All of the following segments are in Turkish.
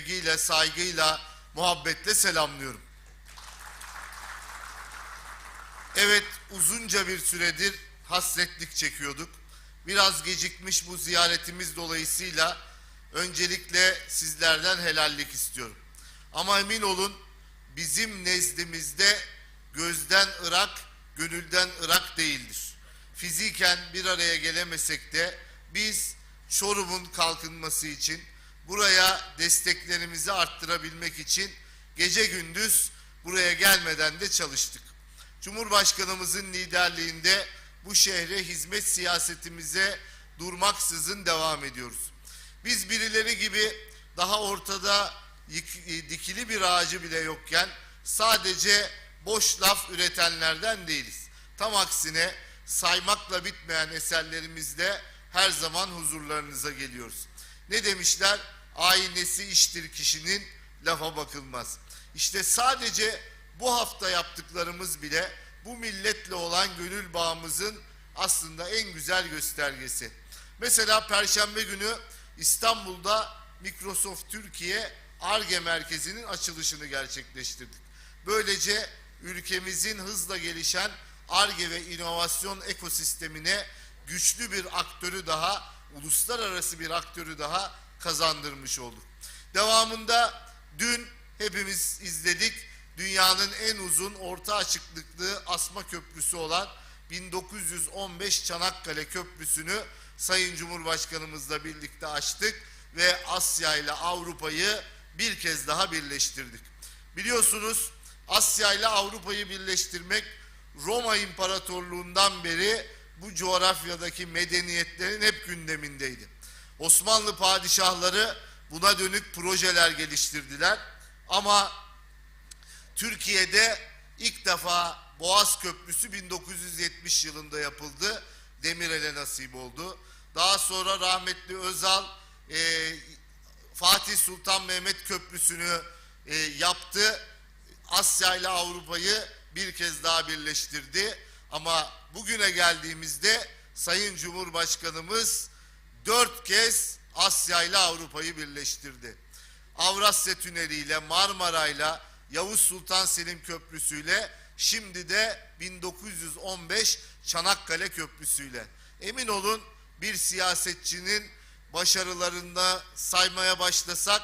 sevgiyle, saygıyla, muhabbetle selamlıyorum. Evet, uzunca bir süredir hasretlik çekiyorduk. Biraz gecikmiş bu ziyaretimiz dolayısıyla öncelikle sizlerden helallik istiyorum. Ama emin olun bizim nezdimizde gözden ırak, gönülden ırak değildir. Fiziken bir araya gelemesek de biz Çorum'un kalkınması için, buraya desteklerimizi arttırabilmek için gece gündüz buraya gelmeden de çalıştık. Cumhurbaşkanımızın liderliğinde bu şehre hizmet siyasetimize durmaksızın devam ediyoruz. Biz birileri gibi daha ortada e, dikili bir ağacı bile yokken sadece boş laf üretenlerden değiliz. Tam aksine saymakla bitmeyen eserlerimizle her zaman huzurlarınıza geliyoruz. Ne demişler? Aynesi iştir kişinin lafa bakılmaz. İşte sadece bu hafta yaptıklarımız bile bu milletle olan gönül bağımızın aslında en güzel göstergesi. Mesela Perşembe günü İstanbul'da Microsoft Türkiye ARGE merkezinin açılışını gerçekleştirdik. Böylece ülkemizin hızla gelişen ARGE ve inovasyon ekosistemine güçlü bir aktörü daha, uluslararası bir aktörü daha kazandırmış olduk. Devamında dün hepimiz izledik. Dünyanın en uzun orta açıklıklı asma köprüsü olan 1915 Çanakkale Köprüsü'nü Sayın Cumhurbaşkanımızla birlikte açtık ve Asya ile Avrupa'yı bir kez daha birleştirdik. Biliyorsunuz Asya ile Avrupa'yı birleştirmek Roma İmparatorluğundan beri bu coğrafyadaki medeniyetlerin hep gündemindeydi. Osmanlı padişahları buna dönük projeler geliştirdiler ama Türkiye'de ilk defa Boğaz Köprüsü 1970 yılında yapıldı. Demirel'e nasip oldu. Daha sonra rahmetli Özal e, Fatih Sultan Mehmet Köprüsü'nü e, yaptı. Asya ile Avrupa'yı bir kez daha birleştirdi. Ama bugüne geldiğimizde Sayın Cumhurbaşkanımız dört kez Asya ile Avrupa'yı birleştirdi. Avrasya Tüneli ile Marmara'yla Yavuz Sultan Selim Köprüsü'yle şimdi de 1915 Çanakkale Köprüsü'yle. Emin olun bir siyasetçinin başarılarında saymaya başlasak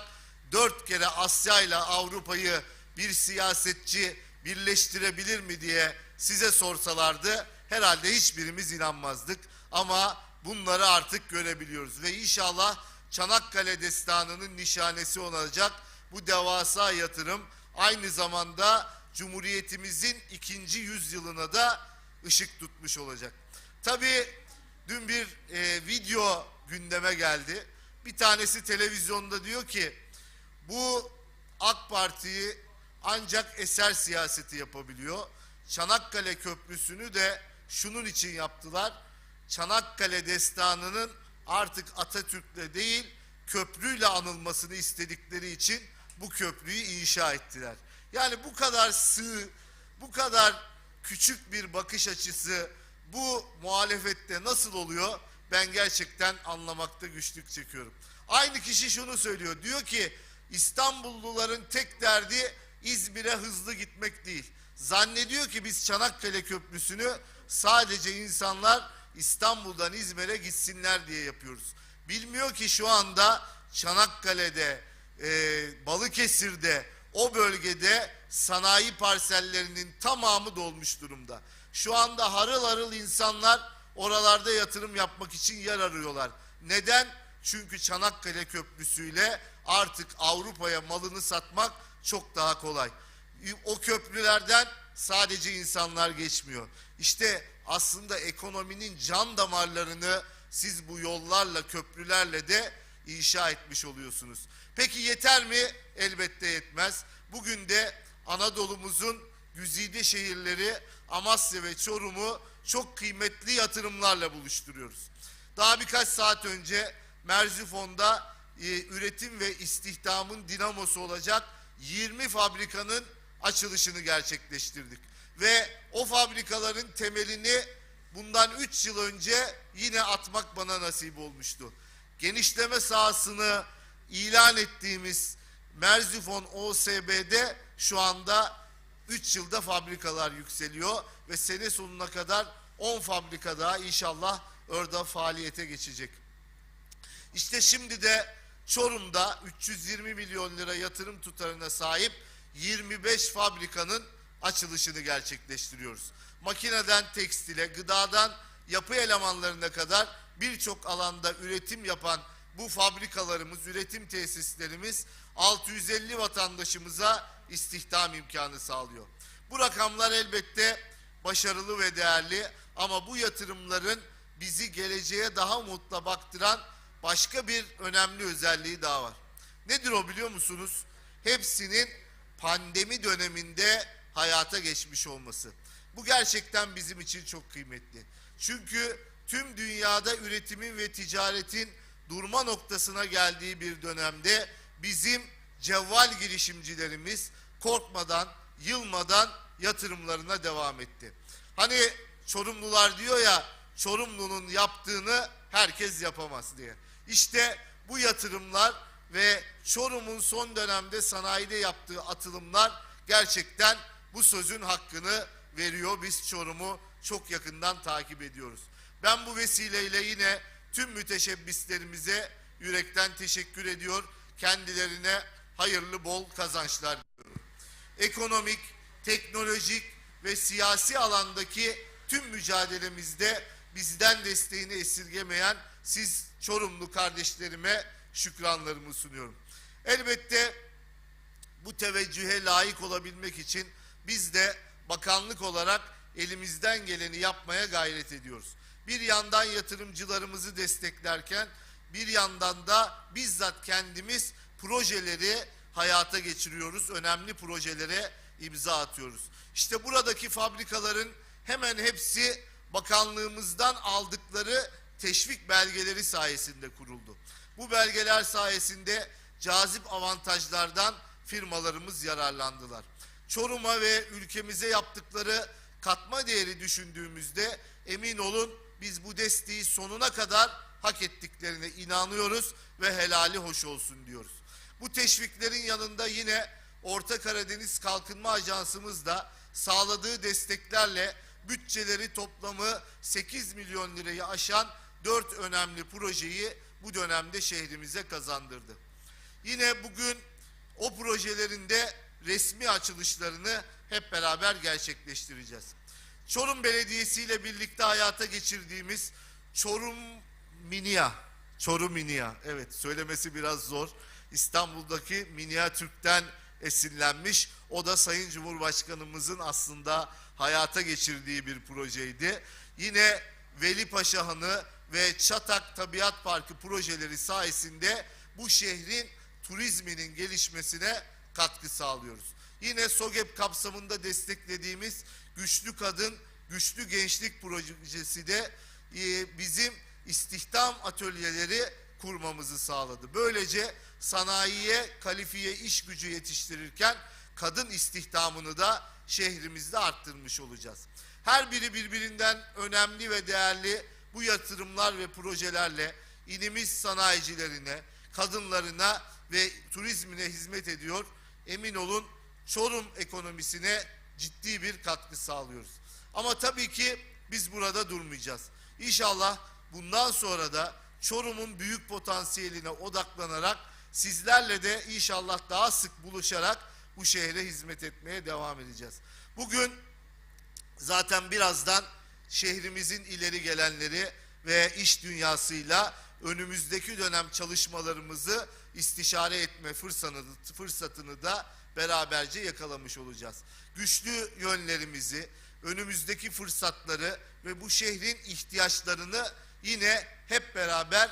dört kere Asya ile Avrupa'yı bir siyasetçi birleştirebilir mi diye size sorsalardı herhalde hiçbirimiz inanmazdık. Ama bunları artık görebiliyoruz ve inşallah Çanakkale destanının nişanesi olacak bu devasa yatırım aynı zamanda Cumhuriyetimizin ikinci yüzyılına da ışık tutmuş olacak. Tabii dün bir e, video gündeme geldi. Bir tanesi televizyonda diyor ki bu AK Parti'yi ancak eser siyaseti yapabiliyor. Çanakkale Köprüsü'nü de şunun için yaptılar. Çanakkale destanının artık Atatürk'le değil köprüyle anılmasını istedikleri için bu köprüyü inşa ettiler. Yani bu kadar sığ, bu kadar küçük bir bakış açısı bu muhalefette nasıl oluyor? Ben gerçekten anlamakta güçlük çekiyorum. Aynı kişi şunu söylüyor. Diyor ki İstanbulluların tek derdi İzmir'e hızlı gitmek değil. Zannediyor ki biz Çanakkale Köprüsü'nü sadece insanlar İstanbul'dan İzmir'e gitsinler diye yapıyoruz. Bilmiyor ki şu anda Çanakkale'de, e, Balıkesir'de, o bölgede sanayi parsellerinin tamamı dolmuş durumda. Şu anda harıl harıl insanlar oralarda yatırım yapmak için yer arıyorlar. Neden? Çünkü Çanakkale Köprüsü'yle artık Avrupa'ya malını satmak çok daha kolay. O köprülerden sadece insanlar geçmiyor. İşte aslında ekonominin can damarlarını siz bu yollarla, köprülerle de inşa etmiş oluyorsunuz. Peki yeter mi? Elbette yetmez. Bugün de Anadolu'muzun güzide şehirleri Amasya ve Çorum'u çok kıymetli yatırımlarla buluşturuyoruz. Daha birkaç saat önce Merzifon'da e, üretim ve istihdamın dinamosu olacak 20 fabrikanın açılışını gerçekleştirdik. Ve o fabrikaların temelini bundan 3 yıl önce yine atmak bana nasip olmuştu. Genişleme sahasını ilan ettiğimiz Merzifon OSB'de şu anda 3 yılda fabrikalar yükseliyor ve sene sonuna kadar 10 fabrika daha inşallah orada faaliyete geçecek. İşte şimdi de Çorum'da 320 milyon lira yatırım tutarına sahip 25 fabrikanın açılışını gerçekleştiriyoruz. Makineden tekstile, gıdadan yapı elemanlarına kadar birçok alanda üretim yapan bu fabrikalarımız, üretim tesislerimiz 650 vatandaşımıza istihdam imkanı sağlıyor. Bu rakamlar elbette başarılı ve değerli ama bu yatırımların bizi geleceğe daha umutla baktıran başka bir önemli özelliği daha var. Nedir o biliyor musunuz? Hepsinin pandemi döneminde hayata geçmiş olması. Bu gerçekten bizim için çok kıymetli. Çünkü tüm dünyada üretimin ve ticaretin durma noktasına geldiği bir dönemde bizim cevval girişimcilerimiz korkmadan, yılmadan yatırımlarına devam etti. Hani Çorumlular diyor ya Çorumlu'nun yaptığını herkes yapamaz diye. İşte bu yatırımlar ve Çorum'un son dönemde sanayide yaptığı atılımlar gerçekten bu sözün hakkını veriyor. Biz Çorum'u çok yakından takip ediyoruz. Ben bu vesileyle yine tüm müteşebbislerimize yürekten teşekkür ediyor. Kendilerine hayırlı bol kazançlar diliyorum. Ekonomik, teknolojik ve siyasi alandaki tüm mücadelemizde bizden desteğini esirgemeyen siz Çorumlu kardeşlerime şükranlarımı sunuyorum. Elbette bu teveccühe layık olabilmek için biz de bakanlık olarak elimizden geleni yapmaya gayret ediyoruz. Bir yandan yatırımcılarımızı desteklerken bir yandan da bizzat kendimiz projeleri hayata geçiriyoruz. Önemli projelere imza atıyoruz. İşte buradaki fabrikaların hemen hepsi bakanlığımızdan aldıkları teşvik belgeleri sayesinde kuruldu. Bu belgeler sayesinde cazip avantajlardan firmalarımız yararlandılar. Çorum'a ve ülkemize yaptıkları katma değeri düşündüğümüzde emin olun biz bu desteği sonuna kadar hak ettiklerine inanıyoruz ve helali hoş olsun diyoruz. Bu teşviklerin yanında yine Orta Karadeniz Kalkınma Ajansımız da sağladığı desteklerle bütçeleri toplamı 8 milyon lirayı aşan 4 önemli projeyi bu dönemde şehrimize kazandırdı. Yine bugün o projelerin de resmi açılışlarını hep beraber gerçekleştireceğiz. Çorum Belediyesi ile birlikte hayata geçirdiğimiz Çorum Minia, Çorum Minia, evet söylemesi biraz zor. İstanbul'daki Minia Türk'ten esinlenmiş. O da Sayın Cumhurbaşkanımızın aslında hayata geçirdiği bir projeydi. Yine Veli Paşa Hanı ve Çatak Tabiat Parkı projeleri sayesinde bu şehrin turizminin gelişmesine katkı sağlıyoruz. Yine SOGEP kapsamında desteklediğimiz Güçlü Kadın, Güçlü Gençlik projesi de e, bizim istihdam atölyeleri kurmamızı sağladı. Böylece sanayiye kalifiye iş gücü yetiştirirken kadın istihdamını da şehrimizde arttırmış olacağız. Her biri birbirinden önemli ve değerli bu yatırımlar ve projelerle ilimiz sanayicilerine, kadınlarına ve turizmine hizmet ediyor. Emin olun Çorum ekonomisine ciddi bir katkı sağlıyoruz. Ama tabii ki biz burada durmayacağız. İnşallah bundan sonra da Çorum'un büyük potansiyeline odaklanarak sizlerle de inşallah daha sık buluşarak bu şehre hizmet etmeye devam edeceğiz. Bugün zaten birazdan şehrimizin ileri gelenleri ve iş dünyasıyla önümüzdeki dönem çalışmalarımızı istişare etme fırsatını, da beraberce yakalamış olacağız. Güçlü yönlerimizi, önümüzdeki fırsatları ve bu şehrin ihtiyaçlarını yine hep beraber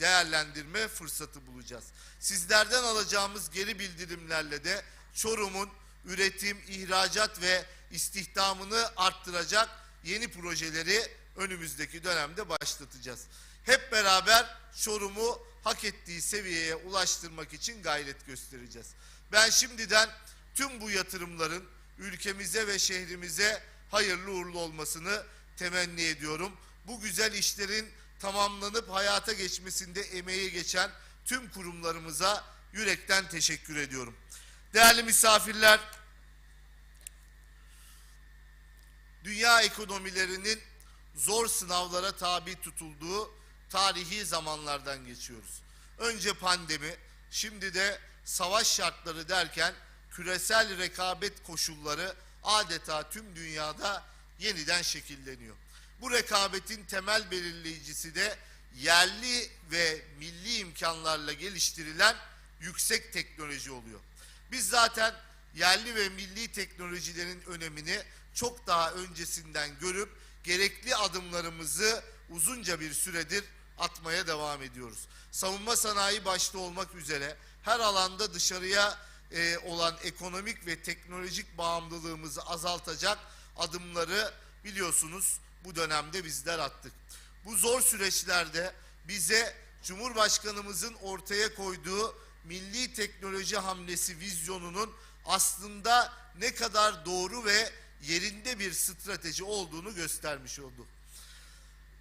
değerlendirme fırsatı bulacağız. Sizlerden alacağımız geri bildirimlerle de Çorum'un üretim, ihracat ve istihdamını arttıracak yeni projeleri önümüzdeki dönemde başlatacağız. Hep beraber Çorum'u hak ettiği seviyeye ulaştırmak için gayret göstereceğiz. Ben şimdiden tüm bu yatırımların ülkemize ve şehrimize hayırlı uğurlu olmasını temenni ediyorum. Bu güzel işlerin tamamlanıp hayata geçmesinde emeği geçen tüm kurumlarımıza yürekten teşekkür ediyorum. Değerli misafirler, dünya ekonomilerinin zor sınavlara tabi tutulduğu tarihi zamanlardan geçiyoruz. Önce pandemi, şimdi de savaş şartları derken küresel rekabet koşulları adeta tüm dünyada yeniden şekilleniyor. Bu rekabetin temel belirleyicisi de yerli ve milli imkanlarla geliştirilen yüksek teknoloji oluyor. Biz zaten yerli ve milli teknolojilerin önemini çok daha öncesinden görüp gerekli adımlarımızı uzunca bir süredir atmaya devam ediyoruz. Savunma sanayi başta olmak üzere her alanda dışarıya e, olan ekonomik ve teknolojik bağımlılığımızı azaltacak adımları biliyorsunuz bu dönemde bizler attık. Bu zor süreçlerde bize Cumhurbaşkanımızın ortaya koyduğu milli teknoloji hamlesi vizyonunun aslında ne kadar doğru ve yerinde bir strateji olduğunu göstermiş oldu.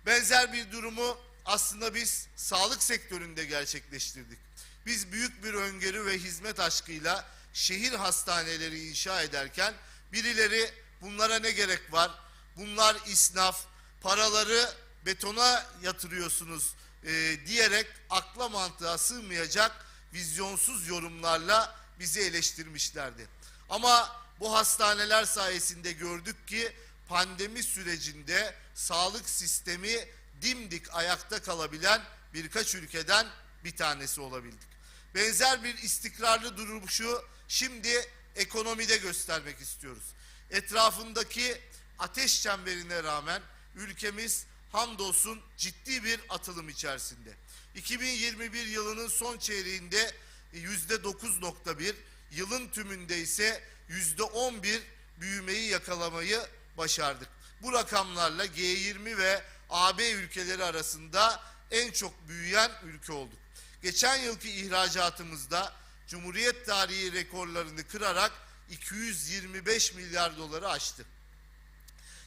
Benzer bir durumu aslında biz sağlık sektöründe gerçekleştirdik. Biz büyük bir öngörü ve hizmet aşkıyla şehir hastaneleri inşa ederken birileri bunlara ne gerek var? Bunlar isnaf, paraları betona yatırıyorsunuz e, diyerek akla mantığa sığmayacak vizyonsuz yorumlarla bizi eleştirmişlerdi. Ama bu hastaneler sayesinde gördük ki pandemi sürecinde sağlık sistemi dimdik ayakta kalabilen birkaç ülkeden bir tanesi olabildik. Benzer bir istikrarlı duruşu şimdi ekonomide göstermek istiyoruz. Etrafındaki ateş çemberine rağmen ülkemiz hamdolsun ciddi bir atılım içerisinde. 2021 yılının son çeyreğinde yüzde 9.1, yılın tümünde ise yüzde 11 büyümeyi yakalamayı başardık. Bu rakamlarla G20 ve AB ülkeleri arasında en çok büyüyen ülke olduk. Geçen yılki ihracatımızda Cumhuriyet tarihi rekorlarını kırarak 225 milyar doları aştı.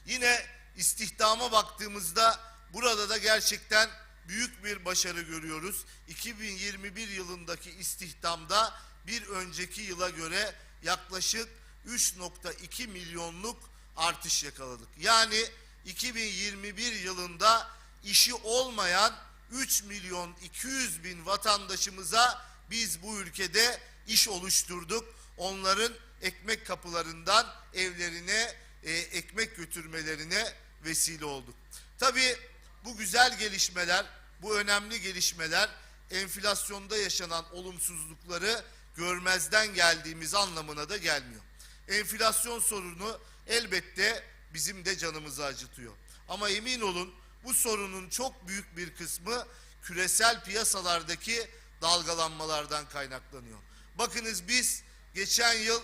Yine istihdama baktığımızda burada da gerçekten büyük bir başarı görüyoruz. 2021 yılındaki istihdamda bir önceki yıla göre yaklaşık 3.2 milyonluk artış yakaladık. Yani 2021 yılında işi olmayan 3 milyon 200 bin vatandaşımıza biz bu ülkede iş oluşturduk. Onların ekmek kapılarından evlerine e, ekmek götürmelerine vesile olduk. Tabii bu güzel gelişmeler, bu önemli gelişmeler enflasyonda yaşanan olumsuzlukları görmezden geldiğimiz anlamına da gelmiyor. Enflasyon sorunu elbette bizim de canımızı acıtıyor. Ama emin olun bu sorunun çok büyük bir kısmı küresel piyasalardaki dalgalanmalardan kaynaklanıyor. Bakınız biz geçen yıl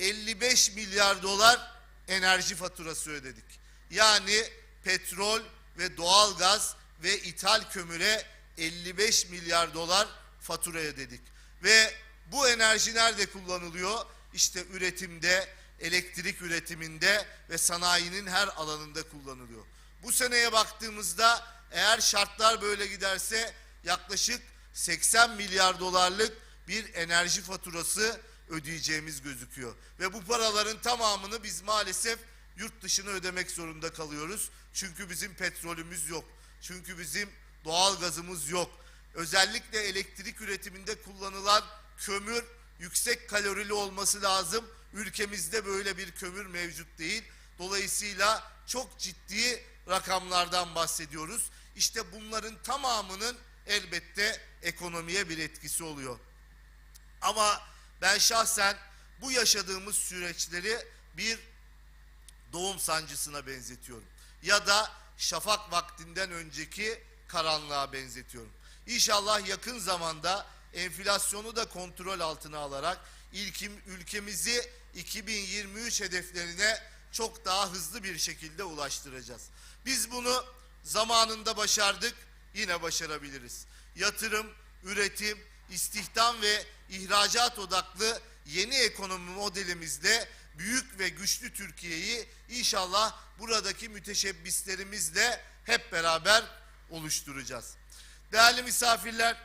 55 milyar dolar enerji faturası ödedik. Yani petrol ve doğalgaz ve ithal kömüre 55 milyar dolar fatura ödedik. Ve bu enerji nerede kullanılıyor? İşte üretimde, elektrik üretiminde ve sanayinin her alanında kullanılıyor. Bu seneye baktığımızda eğer şartlar böyle giderse yaklaşık 80 milyar dolarlık bir enerji faturası ödeyeceğimiz gözüküyor. Ve bu paraların tamamını biz maalesef yurt dışına ödemek zorunda kalıyoruz. Çünkü bizim petrolümüz yok. Çünkü bizim doğal gazımız yok. Özellikle elektrik üretiminde kullanılan kömür yüksek kalorili olması lazım. Ülkemizde böyle bir kömür mevcut değil. Dolayısıyla çok ciddi rakamlardan bahsediyoruz. İşte bunların tamamının elbette ekonomiye bir etkisi oluyor. Ama ben şahsen bu yaşadığımız süreçleri bir doğum sancısına benzetiyorum. Ya da şafak vaktinden önceki karanlığa benzetiyorum. İnşallah yakın zamanda enflasyonu da kontrol altına alarak ilkim, ülkemizi 2023 hedeflerine çok daha hızlı bir şekilde ulaştıracağız. Biz bunu zamanında başardık, yine başarabiliriz. Yatırım, üretim, istihdam ve ihracat odaklı yeni ekonomi modelimizde büyük ve güçlü Türkiye'yi inşallah buradaki müteşebbislerimizle hep beraber oluşturacağız. Değerli misafirler,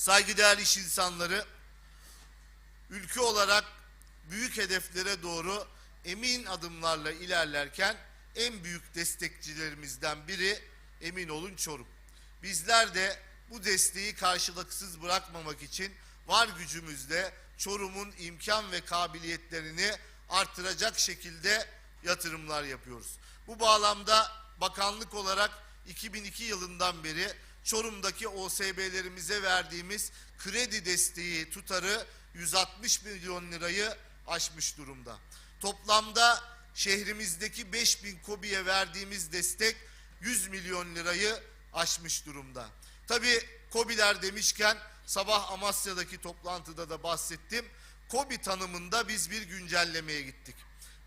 Saygıdeğer iş insanları, ülke olarak büyük hedeflere doğru emin adımlarla ilerlerken en büyük destekçilerimizden biri emin olun Çorum. Bizler de bu desteği karşılıksız bırakmamak için var gücümüzle Çorum'un imkan ve kabiliyetlerini artıracak şekilde yatırımlar yapıyoruz. Bu bağlamda bakanlık olarak 2002 yılından beri Çorum'daki OSB'lerimize verdiğimiz kredi desteği tutarı 160 milyon lirayı aşmış durumda. Toplamda şehrimizdeki 5000 KOBİ'ye verdiğimiz destek 100 milyon lirayı aşmış durumda. Tabii KOBİ'ler demişken sabah Amasya'daki toplantıda da bahsettim. KOBİ tanımında biz bir güncellemeye gittik.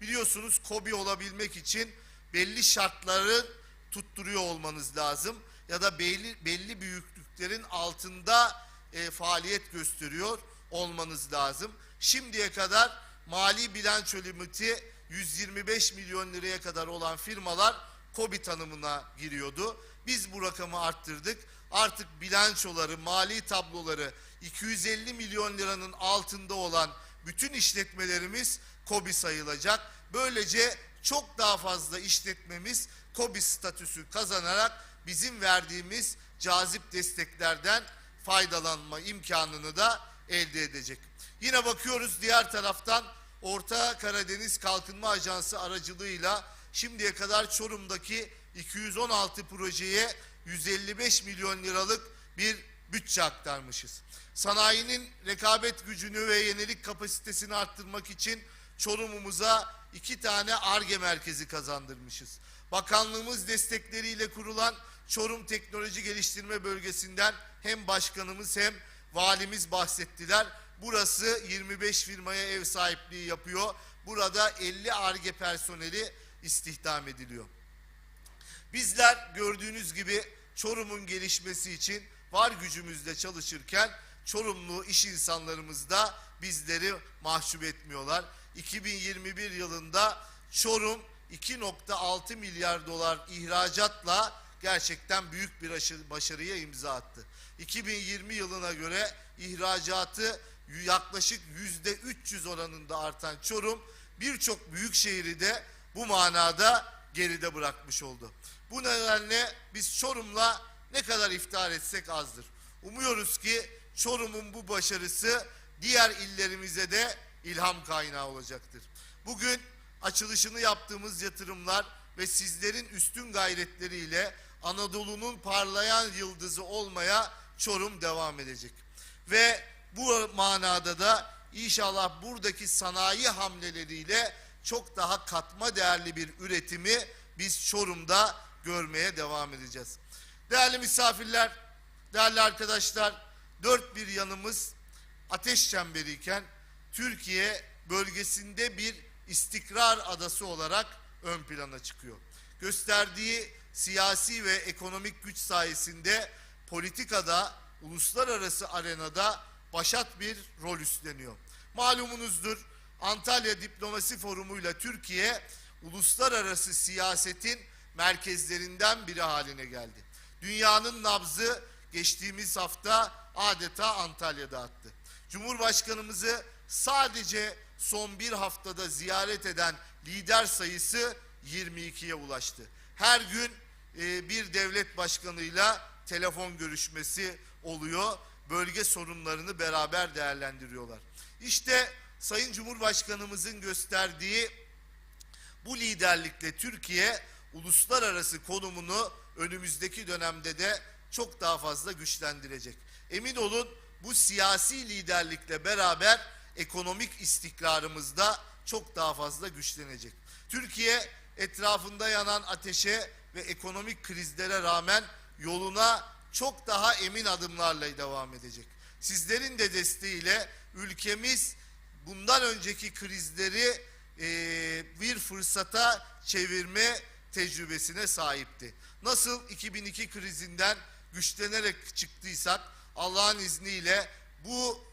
Biliyorsunuz KOBİ olabilmek için belli şartları tutturuyor olmanız lazım ya da belli belli büyüklüklerin altında e, faaliyet gösteriyor olmanız lazım. Şimdiye kadar mali bilanço limiti 125 milyon liraya kadar olan firmalar KOBİ tanımına giriyordu. Biz bu rakamı arttırdık. Artık bilançoları, mali tabloları 250 milyon liranın altında olan bütün işletmelerimiz KOBİ sayılacak. Böylece çok daha fazla işletmemiz KOBİ statüsü kazanarak bizim verdiğimiz cazip desteklerden faydalanma imkanını da elde edecek. Yine bakıyoruz diğer taraftan Orta Karadeniz Kalkınma Ajansı aracılığıyla şimdiye kadar Çorum'daki 216 projeye 155 milyon liralık bir bütçe aktarmışız. Sanayinin rekabet gücünü ve yenilik kapasitesini arttırmak için Çorum'umuza iki tane ARGE merkezi kazandırmışız. Bakanlığımız destekleriyle kurulan Çorum Teknoloji Geliştirme Bölgesi'nden hem başkanımız hem valimiz bahsettiler. Burası 25 firmaya ev sahipliği yapıyor. Burada 50 ARGE personeli istihdam ediliyor. Bizler gördüğünüz gibi Çorum'un gelişmesi için var gücümüzle çalışırken Çorumlu iş insanlarımız da bizleri mahcup etmiyorlar. 2021 yılında Çorum 2.6 milyar dolar ihracatla gerçekten büyük bir başarıya imza attı. 2020 yılına göre ihracatı yaklaşık yüzde 300 oranında artan Çorum birçok büyük şehri de bu manada geride bırakmış oldu. Bu nedenle biz Çorum'la ne kadar iftihar etsek azdır. Umuyoruz ki Çorum'un bu başarısı diğer illerimize de ilham kaynağı olacaktır. Bugün açılışını yaptığımız yatırımlar ve sizlerin üstün gayretleriyle Anadolu'nun parlayan yıldızı olmaya Çorum devam edecek. Ve bu manada da inşallah buradaki sanayi hamleleriyle çok daha katma değerli bir üretimi biz Çorum'da görmeye devam edeceğiz. Değerli misafirler, değerli arkadaşlar, dört bir yanımız ateş çemberiyken Türkiye bölgesinde bir istikrar adası olarak ön plana çıkıyor. Gösterdiği siyasi ve ekonomik güç sayesinde politikada, uluslararası arenada başat bir rol üstleniyor. Malumunuzdur Antalya Diplomasi Forumu'yla Türkiye uluslararası siyasetin merkezlerinden biri haline geldi. Dünyanın nabzı geçtiğimiz hafta adeta Antalya'da attı. Cumhurbaşkanımızı sadece son bir haftada ziyaret eden lider sayısı 22'ye ulaştı. Her gün e, bir devlet başkanıyla telefon görüşmesi oluyor. Bölge sorunlarını beraber değerlendiriyorlar. İşte Sayın Cumhurbaşkanımızın gösterdiği bu liderlikle Türkiye uluslararası konumunu önümüzdeki dönemde de çok daha fazla güçlendirecek. Emin olun bu siyasi liderlikle beraber ekonomik istikrarımız da çok daha fazla güçlenecek. Türkiye etrafında yanan ateşe ve ekonomik krizlere rağmen yoluna çok daha emin adımlarla devam edecek. Sizlerin de desteğiyle ülkemiz bundan önceki krizleri e, bir fırsata çevirme tecrübesine sahipti. Nasıl 2002 krizinden güçlenerek çıktıysak Allah'ın izniyle bu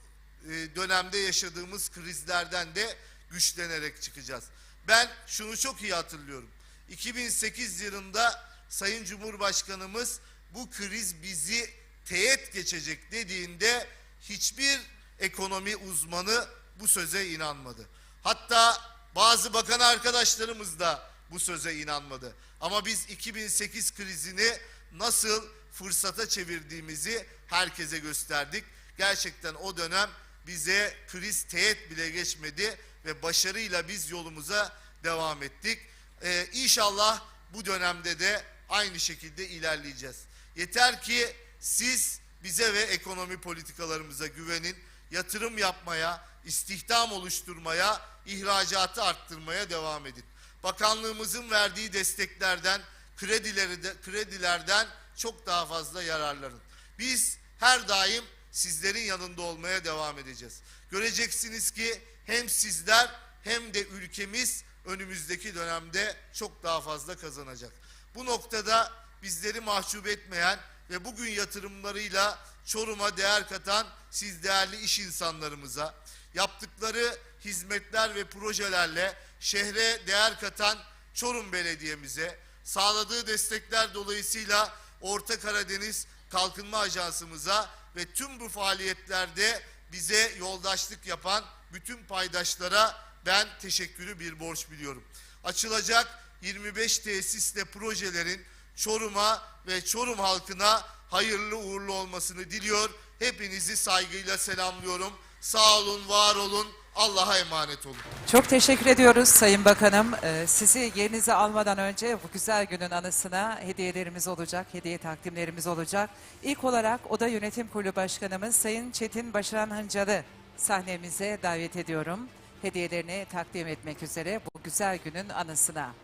e, dönemde yaşadığımız krizlerden de güçlenerek çıkacağız. Ben şunu çok iyi hatırlıyorum. 2008 yılında Sayın Cumhurbaşkanımız bu kriz bizi teğet geçecek dediğinde hiçbir ekonomi uzmanı bu söze inanmadı. Hatta bazı bakan arkadaşlarımız da bu söze inanmadı. Ama biz 2008 krizini nasıl fırsata çevirdiğimizi herkese gösterdik. Gerçekten o dönem bize kriz teğet bile geçmedi ve başarıyla biz yolumuza devam ettik. Ee, inşallah bu dönemde de aynı şekilde ilerleyeceğiz. Yeter ki siz bize ve ekonomi politikalarımıza güvenin, yatırım yapmaya, istihdam oluşturmaya, ihracatı arttırmaya devam edin. Bakanlığımızın verdiği desteklerden, kredileri de, kredilerden çok daha fazla yararlanın. Biz her daim sizlerin yanında olmaya devam edeceğiz. Göreceksiniz ki hem sizler hem de ülkemiz önümüzdeki dönemde çok daha fazla kazanacak. Bu noktada bizleri mahcup etmeyen ve bugün yatırımlarıyla Çorum'a değer katan siz değerli iş insanlarımıza, yaptıkları hizmetler ve projelerle şehre değer katan Çorum Belediye'mize, sağladığı destekler dolayısıyla Orta Karadeniz Kalkınma Ajansımıza ve tüm bu faaliyetlerde bize yoldaşlık yapan bütün paydaşlara ben teşekkürü bir borç biliyorum. Açılacak 25 tesisle projelerin Çorum'a ve Çorum halkına hayırlı uğurlu olmasını diliyor. Hepinizi saygıyla selamlıyorum. Sağ olun, var olun. Allah'a emanet olun. Çok teşekkür ediyoruz Sayın Bakanım. Ee, sizi yerinize almadan önce bu güzel günün anısına hediyelerimiz olacak, hediye takdimlerimiz olacak. İlk olarak Oda Yönetim Kurulu Başkanımız Sayın Çetin Başaran Hıncalı sahnemize davet ediyorum. Hediyelerini takdim etmek üzere bu güzel günün anısına.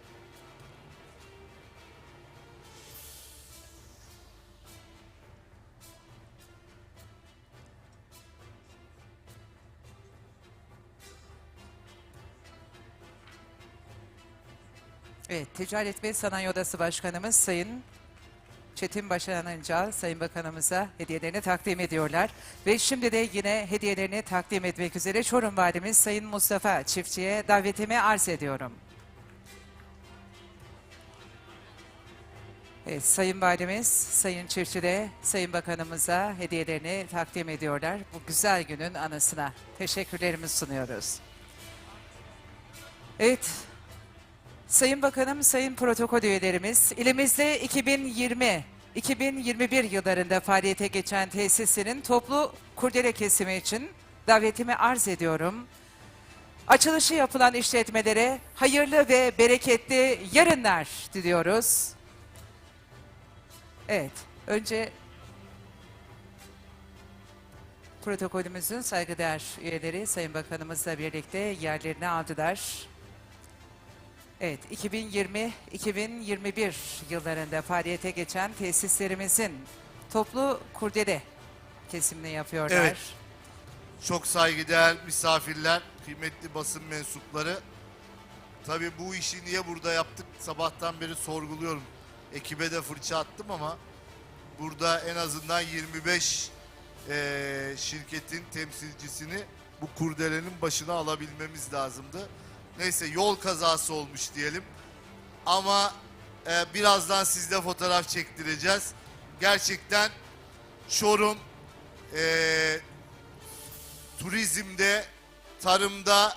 Evet, Ticaret ve Sanayi Odası Başkanımız Sayın Çetin Başaran Öncal, Sayın Bakanımıza hediyelerini takdim ediyorlar. Ve şimdi de yine hediyelerini takdim etmek üzere Çorum Valimiz Sayın Mustafa Çiftçi'ye davetimi arz ediyorum. Evet, Sayın Valimiz, Sayın Çiftçi de Sayın Bakanımıza hediyelerini takdim ediyorlar. Bu güzel günün anısına teşekkürlerimizi sunuyoruz. Evet, Sayın Bakanım, Sayın Protokol üyelerimiz, ilimizde 2020-2021 yıllarında faaliyete geçen tesislerin toplu kurdele kesimi için davetimi arz ediyorum. Açılışı yapılan işletmelere hayırlı ve bereketli yarınlar diliyoruz. Evet, önce protokolümüzün saygıdeğer üyeleri Sayın Bakanımızla birlikte yerlerini aldılar. Evet, 2020-2021 yıllarında faaliyete geçen tesislerimizin toplu kurdele kesimini yapıyorlar. Evet. Çok saygıdeğer misafirler, kıymetli basın mensupları. Tabii bu işi niye burada yaptık sabahtan beri sorguluyorum. Ekibe de fırça attım ama burada en azından 25 eee, şirketin temsilcisini bu kurdelenin başına alabilmemiz lazımdı. Neyse yol kazası olmuş diyelim. Ama eee, birazdan sizle fotoğraf çektireceğiz. Gerçekten Çorum eee turizmde, tarımda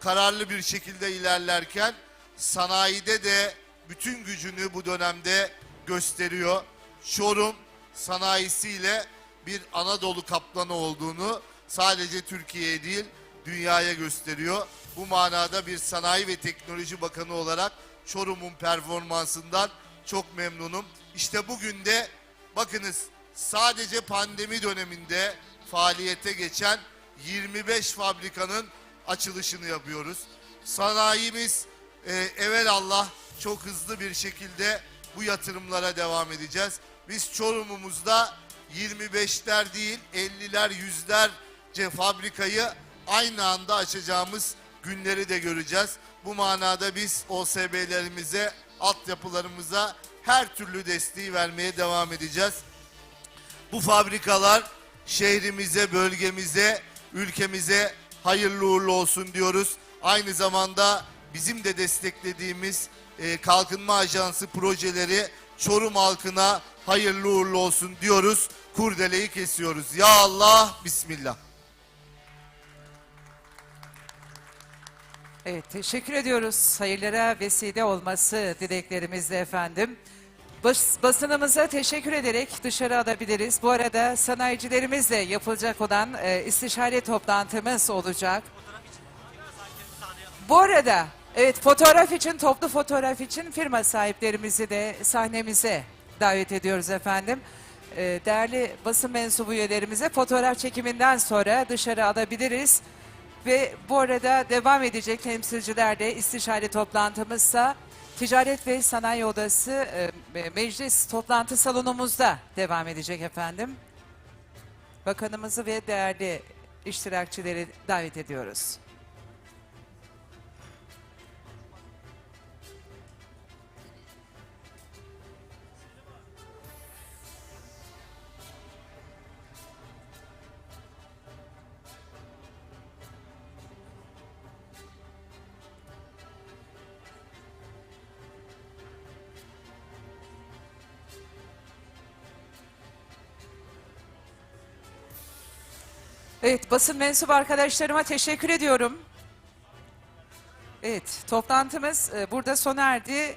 kararlı bir şekilde ilerlerken sanayide de bütün gücünü bu dönemde gösteriyor. Çorum sanayisiyle bir Anadolu kaplanı olduğunu sadece Türkiye'ye değil dünyaya gösteriyor. Bu manada bir Sanayi ve Teknoloji Bakanı olarak Çorum'un performansından çok memnunum. İşte bugün de bakınız sadece pandemi döneminde faaliyete geçen 25 fabrikanın açılışını yapıyoruz. Sanayimiz e, evelallah çok hızlı bir şekilde bu yatırımlara devam edeceğiz. Biz Çorum'umuzda 25'ler değil 50'ler yüzlerce fabrikayı aynı anda açacağımız günleri de göreceğiz. Bu manada biz OSB'lerimize, altyapılarımıza her türlü desteği vermeye devam edeceğiz. Bu fabrikalar şehrimize, bölgemize, ülkemize hayırlı uğurlu olsun diyoruz. Aynı zamanda bizim de desteklediğimiz e, Kalkınma Ajansı projeleri Çorum halkına hayırlı uğurlu olsun diyoruz. kurdeleyi kesiyoruz. Ya Allah, Bismillah. Evet, teşekkür ediyoruz. Hayırlara vesile olması dileklerimizle efendim. Bas, basınımıza teşekkür ederek dışarı alabiliriz. Bu arada sanayicilerimizle yapılacak olan e, istişare toplantımız olacak. Bu arada evet fotoğraf için, toplu fotoğraf için firma sahiplerimizi de sahnemize davet ediyoruz efendim. E, değerli basın mensubu üyelerimize fotoğraf çekiminden sonra dışarı alabiliriz. Ve bu arada devam edecek temsilcilerle istişare toplantımızsa Ticaret ve Sanayi Odası e, me- meclis toplantı salonumuzda devam edecek efendim. Bakanımızı ve değerli iştirakçileri davet ediyoruz. Evet, basın mensubu arkadaşlarıma teşekkür ediyorum. Evet, toplantımız e, burada sona erdi.